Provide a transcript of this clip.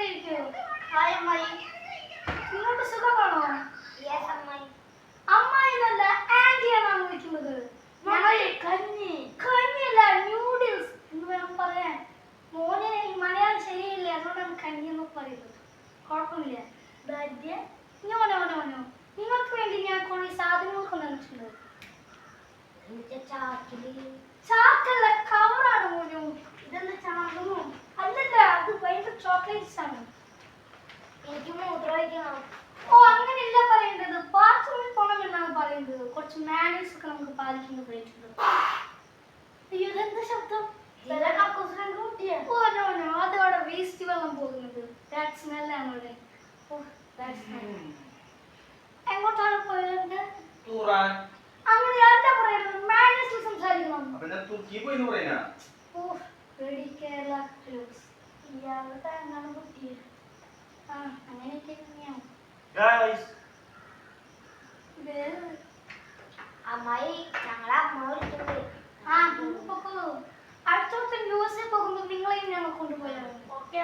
ഇരിക്കൂ ഹായ് അമ്മായി. സുഖമാണോ? അമ്മായിന്നല്ല ആന്റിയാണോ വിളിക്കുന്നത്. കഞ്ഞി. കഞ്ഞിയല്ല ന്യൂഡിൽസ് എന്ന് വേണം പറയാൻ. മോനെ മലയാളം ശരിയില്ല? അതുകൊണ്ടാണ് കഞ്ഞി എന്ന് പറയുന്നത്. കുഴപ്പമില്ല. ദാദ്യ ചാക്കല്ല കവറാണ് മോനു. ഇതെന്താ ചാകമോ അല്ലല്ല അത് ഭയങ്കര ചോക്ലേറ്റ്സ് ആണ്. എനിക്ക് മൂത്രമൊഴിക്കണം ഓ അങ്ങനെയല്ല പറയേണ്ടത്. ബാത്റൂമിൽ പോകണം എന്നാണ് പറയുന്നത് കുറച്ച് മാനേഴ്സ് ഒക്കെ നമുക്ക് പാലിക്കേണ്ടതായിട്ടുണ്ട് അയ്യോ ഇതെന്താ ശബ്ദം? ഓ നോ നോ അതവിടെ വേസ്റ്റ് വെള്ളം പോകുന്നത്. ദാറ്റ് സ്മെല്ലാണ് അവിടെ. ഓ ദാറ്റ് സ്മെൽ എങ്ങോട്ടാണ് പോയത്? തൂറാൻ അങ്ങനെയൊക്കെ തന്നെയാണ് ഗായ്സ് വേറെ അമ്മായി ഞങ്ങളെ അമ്മ വിളിച്ചിട്ടുണ്ട് ആ പൊക്കോളൂ. അടുത്ത ദിവസം പോകുമ്പോൾ നിങ്ങളെയും ഞങ്ങൾ കൊണ്ടുപോയാൽ. ഓക്കെ